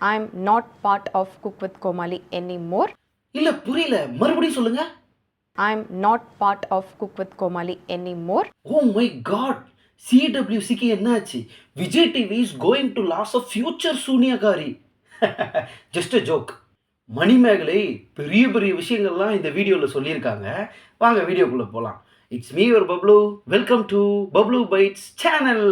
I'm not part of Cook with Komali anymore. இல்ல புரியல. மறுபடியும் சொல்லுங்க. I'm not part of Cook with Komali anymore. Oh my god சிடபிள்யூசிக்கு என்னாச்சு? Vijay TV is going to loss of future சூனியகாரி just a joke Manimegalai பெரிய பெரிய விஷயங்கள்லாம் இந்த வீடியோவில் சொல்லியிருக்காங்க. வாங்க வீடியோக்குள்ளே போகலாம் it's me your Bablu welcome to Bablu bites channel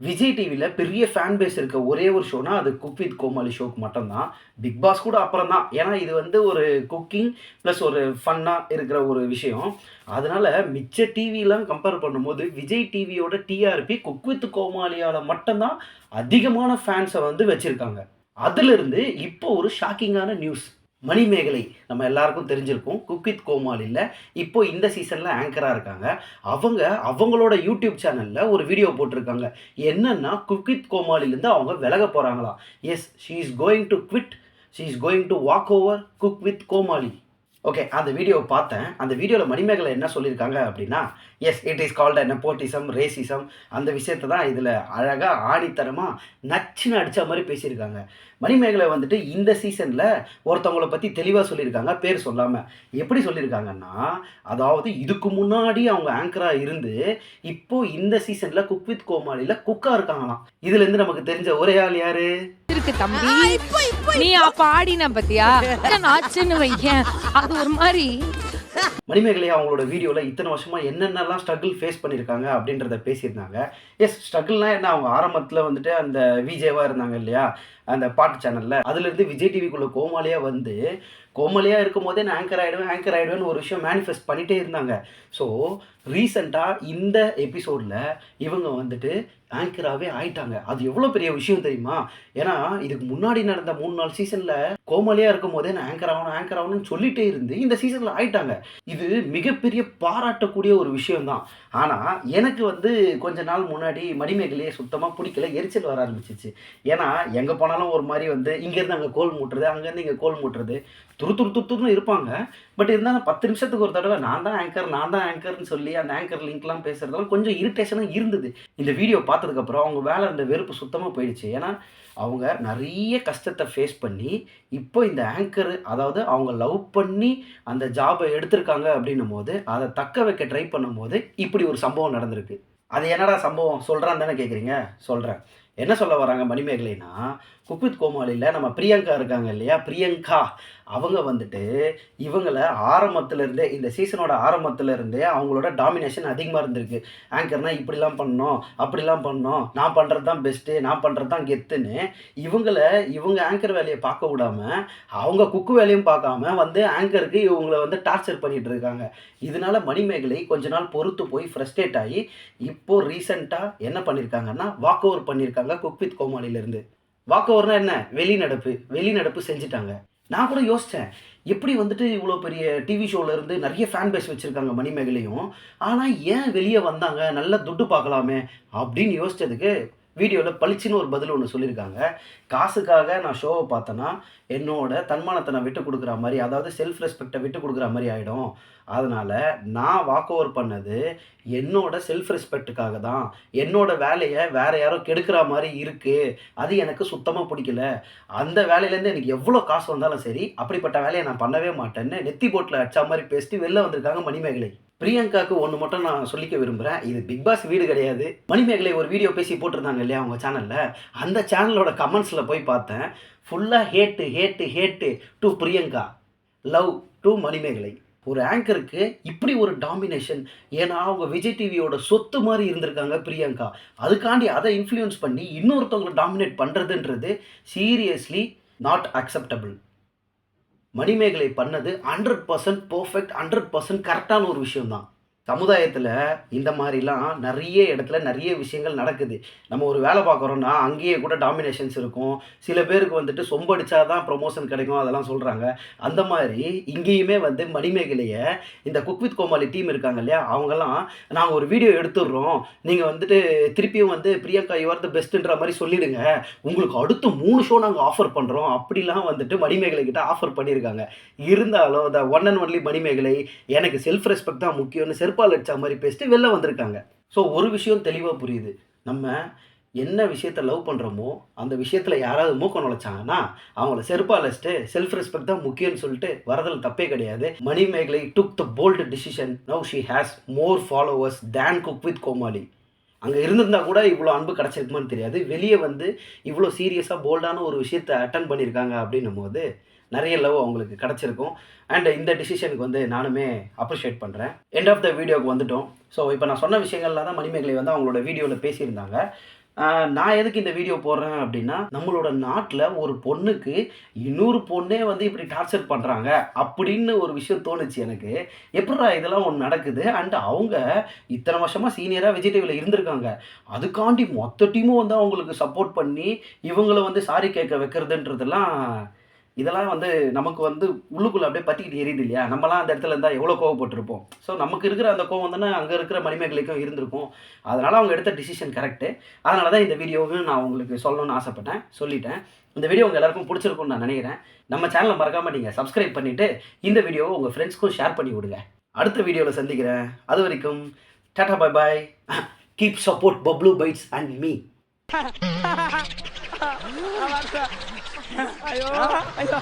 Vijay டிவியில் பெரிய ஃபேன் பேஸ் இருக்க ஒரே ஒரு ஷோனா அது குக் வித் கோமாளி ஷோக்கு மட்டும்தான். பிக் பாஸ் கூட அப்புறம் தான் ஏன்னா இது வந்து ஒரு குக்கிங் ப்ளஸ் ஒரு ஃபன்னாக இருக்கிற ஒரு விஷயம். அதனால் மிச்ச டிவிலாம் கம்பேர் பண்ணும்போது விஜய் டிவியோட டிஆர்பி குக் வித் கோமாளியால் மட்டும்தான் அதிகமான ஃபேன்ஸை வந்து வச்சுருக்காங்க. அதிலிருந்து இப்போ ஒரு ஷாக்கிங்கான நியூஸ் மணிமேகலை நம்ம எல்லாருக்கும் தெரிஞ்சிருக்கும். குக் கோமால் கோமாளியில் இப்போ இந்த சீசனில் ஆங்கராக இருக்காங்க. அவங்க அவங்களோட யூடியூப் சேனலில் ஒரு வீடியோ போட்டிருக்காங்க. என்னன்னா குக் கோமாலிலேருந்து கோமாளிலேருந்து அவங்க விலக போகிறாங்களாம் yes she is going to quit she is going to walk over cook with Komali okay அந்த வீடியோவை பார்த்தேன். அந்த வீடியோவில் மணிமேகலை என்ன சொல்லியிருக்காங்க அப்படின்னா yes it is called nepotism racism அந்த விஷயத்தை தான் இதில் அழகாக ஆணித்தரமாக நச்சுன்னு அடித்த மாதிரி பேசியிருக்காங்க. மணிமேகலை வந்துட்டு இந்த சீசனில் ஒருத்தவங்கள பற்றி தெளிவாக சொல்லியிருக்காங்க பேர் சொல்லாமல் எப்படி சொல்லியிருக்காங்கன்னா அதாவது இதுக்கு முன்னாடி அவங்க ஆங்கராக இருந்து இப்போது இந்த சீசனில் குக் வித் கோமாளியில் குக்காக இருக்காங்களாம். இதுலேருந்து நமக்கு தெரிஞ்ச ஒரே ஆள் யார்? இருக்கு தம்பி. நீ அப்ப ஆடின பத்தியா? ஆச்சுன்னு வையேன். அது ஒரு மாதிரி. மணிமேகலை அவங்களோட வீடியோவில் இத்தனை வருஷமாக என்னென்னலாம் ஸ்ட்ரகிள் ஃபேஸ் பண்ணியிருக்காங்க அப்படின்றத பேசியிருந்தாங்க. எஸ் ஸ்ட்ரகிள்னால் என்ன? அவங்க ஆரம்பத்தில் வந்துட்டு அந்த விஜேவாக இருந்தாங்க இல்லையா? அந்த பாட்டு சேனலில் அதுலேருந்து விஜய் டிவிக்குள்ளே கோமாளியாக வந்து கோமாளியாக இருக்கும் போதே நான் ஆங்கர் ஆகிடுவேன் ஆங்கர் ஆகிடுவேன்னு ஒரு விஷயம் மேனிஃபெஸ்ட் பண்ணிகிட்டே இருந்தாங்க. ஸோ ரீசெண்டாக இந்த எபிசோடில் இவங்க வந்துட்டு ஆங்கராகவே ஆயிட்டாங்க. அது எவ்வளோ பெரிய விஷயம் தெரியுமா? ஏன்னா இதுக்கு முன்னாடி நடந்த மூணு நாலு சீசனில் கோமாளியாக இருக்கும் போதே நான் ஆங்கர் ஆகணும் ஆங்கர் ஆகணும்னு சொல்லிட்டே இருந்து இந்த சீசனில் ஆயிட்டாங்க. இது மிகப்பெரிய பாராட்டக்கூடிய ஒரு விஷயம்தான். ஆனால் எனக்கு வந்து கொஞ்ச நாள் முன்னாடி மணிமேகலையே சுத்தமாக பிடிக்கல எரிச்சல் வர ஆரம்பிச்சிச்சு. ஏன்னா எங்கே போனாலும் ஒரு மாதிரி வந்து இங்கேருந்து அங்கே கோல் மூட்டுறது அங்கேருந்து இங்கே கோல் மூட்டுறது துரு துரு துருத்துன்னு இருப்பாங்க. பட் இருந்தாலும் பத்து நிமிஷத்துக்கு ஒரு தடவை நான் தான் ஆங்கர் நான் தான் ஆங்கர்னு சொல்லி அந்த ஆங்கர் லிங்க்லாம் பேசுகிறதெல்லாம் கொஞ்சம் இரிட்டேஷனாக இருந்தது. இந்த வீடியோ பார்த்ததுக்கப்புறம் அவங்க வேலை இருந்த வெறுப்பு சுத்தமாக போயிடுச்சு. ஏன்னா அவங்க நிறைய கஷ்டத்தை ஃபேஸ் பண்ணி இப்போ இந்த ஆங்கர் அதாவது அவங்க லவ் பண்ணி அந்த ஜாபை எடுத்திருக்காங்க அப்படின்னும் போது அதை தக்க வைக்க ட்ரை பண்ணும்போது இப்படி ஒரு சம்பவம் நடந்திருக்கு. அது என்னடா சம்பவம்? சொல்கிறான்னு தானே கேட்குறீங்க சொல்கிறேன் என்ன சொல்ல வராங்க மணிமேகலைனா குக்வித் கோமாளியில் நம்ம பிரியங்கா இருக்காங்க இல்லையா? பிரியங்கா. அவங்க வந்துட்டு இவங்களை ஆரம்பத்துலேருந்தே இந்த சீசனோட ஆரம்பத்துலேருந்தே அவங்களோட டாமினேஷன் அதிகமாக இருந்திருக்கு. ஆங்கர்னா இப்படிலாம் பண்ணோம் அப்படிலாம் பண்ணோம் நான் பண்ணுறது தான் பெஸ்ட்டு நான் பண்ணுறது தான் கெத்துன்னு இவங்களை இவங்க ஆங்கர் வேலையை பார்க்க விடாமல் அவங்க குக்கு வேலையும் பார்க்காம வந்து ஆங்கருக்கு இவங்களை வந்து டார்ச்சர் பண்ணிகிட்டு இருக்காங்க. இதனால மணிமேகலை கொஞ்ச நாள் பொறுத்து போய் ஃப்ரஸ்ட்ரேட் ஆகி இப்போது ரீசெண்டாக என்ன பண்ணியிருக்காங்கன்னா வாக் ஓவர் பண்ணியிருக்காங்க குக் வித் கோமாளியிலேருந்து. வாக் ஓவர்னா என்ன? வெளிநடப்பு. வெளிநடப்பு செஞ்சுட்டாங்க. நான் கூட யோசித்தேன் எப்படி வந்துட்டு இவ்வளோ பெரிய டிவி ஷோவில் இருந்து நிறைய ஃபேன் பேஸ் வச்சுருக்காங்க மணிமேகலையும். ஆனால் ஏன் வெளியே வந்தாங்க? நல்ல துட்டு பார்க்கலாமே அப்படின்னு யோசித்ததுக்கு வீடியோவில் பளிச்சுன்னு ஒரு பதில் ஒன்று சொல்லியிருக்காங்க காசுக்காக நான் ஷோவை பார்த்தேன்னா என்னோட தன்மானத்தை நான் விட்டு கொடுக்குற மாதிரி அதாவது செல்ஃப் ரெஸ்பெக்டை விட்டு கொடுக்குற மாதிரி ஆகிடும் அதனால் நான் வாக் ஓவர் பண்ணது என்னோட செல்ஃப் ரெஸ்பெக்ட்டுக்காக தான். என்னோட வேலையை வேறு யாரோ கெடுக்கிற மாதிரி இருக்குது அது எனக்கு சுத்தமாக பிடிக்கல. அந்த வேலையிலேருந்து எனக்கு எவ்வளோ காசு வந்தாலும் சரி அப்படிப்பட்ட வேலையை நான் பண்ணவே மாட்டேன்னு நெத்தி போட்டில் அடிச்ச மாதிரி பேசிட்டு வெளில வந்திருக்காங்க மணிமேகலை. பிரியங்காவுக்கு ஒன்று மட்டும் நான் சொல்லிக்க விரும்புகிறேன் இது பிக் பாஸ் வீடு கிடையாது. மணிமேகலை ஒரு வீடியோ பேசி போட்டிருந்தாங்க இல்லையா அவங்க சேனலில் அந்த சேனலோட கமெண்ட்ஸில் போய் பார்த்தேன். ஃபுல்லாக hate hate hate to Priyanka. Love to Manimegalai. ஒரு ஆங்கருக்கு இப்படி ஒரு டாமினேஷன் ஏன்னா அவங்க விஜய் டிவியோட சொத்து மாதிரி இருந்திருக்காங்க பிரியங்கா. அதுக்காண்டி அதை இன்ஃப்ளூயன்ஸ் பண்ணி இன்னொருத்தவங்களை டாமினேட் பண்ணுறதுன்றது சீரியஸ்லி நாட் அக்செப்டபிள் மணிமேகலை பண்ணது hundred percent perfect hundred percent கரெக்டான ஒரு விஷயம்தான். சமுதாயத்தில் இந்த மாதிரிலாம் நிறைய இடத்துல நிறைய விஷயங்கள் நடக்குது. நம்ம ஒரு வேலை பார்க்குறோன்னா அங்கேயே கூட டாமினேஷன்ஸ் இருக்கும். சில பேருக்கு வந்துட்டு சொம்படிச்சா தான் ப்ரொமோஷன் கிடைக்கும் அதெல்லாம் சொல்கிறாங்க அந்த மாதிரி இங்கேயுமே வந்து மணிமேகலையை இந்த குக் வித் கோமாளி டீம் இருக்காங்க இல்லையா அவங்கெல்லாம் நாங்கள் ஒரு வீடியோ எடுத்துடுறோம். நீங்கள் வந்துட்டு திருப்பியும் வந்து பிரியங்கா யுவர் த பெஸ்ட்டுன்ற மாதிரி சொல்லிடுங்க. உங்களுக்கு அடுத்து மூணு ஷோ நாங்கள் ஆஃபர் பண்ணுறோம் அப்படிலாம் வந்துட்டு மணிமேகலை கிட்ட ஆஃபர் பண்ணியிருக்காங்க. இருந்தாலும் the one and only Manimegalai எனக்கு செல்ஃப் ரெஸ்பெக்ட் தான் முக்கியம்னு செருப்பு செருப்பால் அடித்த மாதிரி பேசிட்டு வெளில வந்திருக்காங்க. ஸோ ஒரு விஷயம் தெளிவாக புரியுது. நம்ம என்ன விஷயத்தை லவ் பண்ணுறோமோ அந்த விஷயத்தில் யாராவது மூக்கம் நுழைச்சாங்கன்னா அவங்கள செருப்பால் அழைச்சிட்டு செல்ஃப் ரெஸ்பெக்ட் தான் முக்கியம்னு சொல்லிட்டு வரதில் தப்பே கிடையாது. Manimegalai took the bold decision now she has more followers than cook with Komali அங்கே இருந்திருந்தா கூட இவ்வளோ அன்பு கிடச்சிருக்குமான்னு தெரியாது. வெளியே வந்து இவ்வளோ சீரியஸாக போல்டான ஒரு விஷயத்தை அட்டன் பண்ணியிருக்காங்க அப்படின்னும் போது நிறைய லவ் அவங்களுக்கு கிடச்சிருக்கும். அண்ட் இந்த டிசிஷனுக்கு வந்து நானுமே அப்ரிஷியேட் பண்ணுறேன் எண்ட் ஆஃப் த வீடியோக்கு வந்துட்டோம். ஸோ இப்போ நான் சொன்ன விஷயங்கள்லாம் தான் மணிமேகலை வந்து அவங்களோட வீடியோவில் பேசியிருந்தாங்க. நான் எதுக்கு இந்த வீடியோ போடுறேன் அப்படின்னா நம்மளோட நாட்டில் ஒரு பொண்ணுக்கு இன்னொரு பொண்ணே வந்து இப்படி டார்ச்சர் பண்ணுறாங்க அப்படின்னு ஒரு விஷயம் தோணுச்சு எனக்கு. எப்படா இதெல்லாம் ஒன்று நடக்குது? அண்ட் அவங்க இத்தனை வருஷமாக சீனியராக விஜய் இருந்திருக்காங்க. அதுக்காண்டி மொத்த டீமும் வந்து அவங்களுக்கு சப்போர்ட் பண்ணி இவங்களை வந்து சாரி கேட்க வைக்கிறதுன்றதெல்லாம் இதெல்லாம் வந்து நமக்கு வந்து உள்ளுக்குள்ளே அப்படியே பற்றிக்கிட்டு எரியுது இல்லையா? நம்மலாம் அந்த இடத்துல இருந்தால் எவ்வளோ கோவப்பட்டிருப்போம். ஸோ நமக்கு இருக்கிற அந்த கோவம் தானே அங்கே இருக்கிற மணிமேகலைக்கும் இருந்திருக்கும். அதனால் அவங்க எடுத்த டிசிஷன் கரெக்டு அதனால தான் இந்த வீடியோவும் நான் உங்களுக்கு சொல்லணும்னு ஆசைப்பட்டேன் சொல்லிட்டேன். இந்த வீடியோ உங்கள் எல்லாருக்கும் பிடிச்சிருக்கும்னு நான் நினைக்கிறேன். நம்ம சேனலை மறக்காமல் நீங்கள் சப்ஸ்கிரைப் பண்ணிவிட்டு இந்த வீடியோவை உங்கள் ஃப்ரெண்ட்ஸ்க்கும் ஷேர் பண்ணி விடுங்க. அடுத்த வீடியோவில் சந்திக்கிறேன். அது வரைக்கும் tata bye bye keep support Bablu bites and me 哎呦哎呦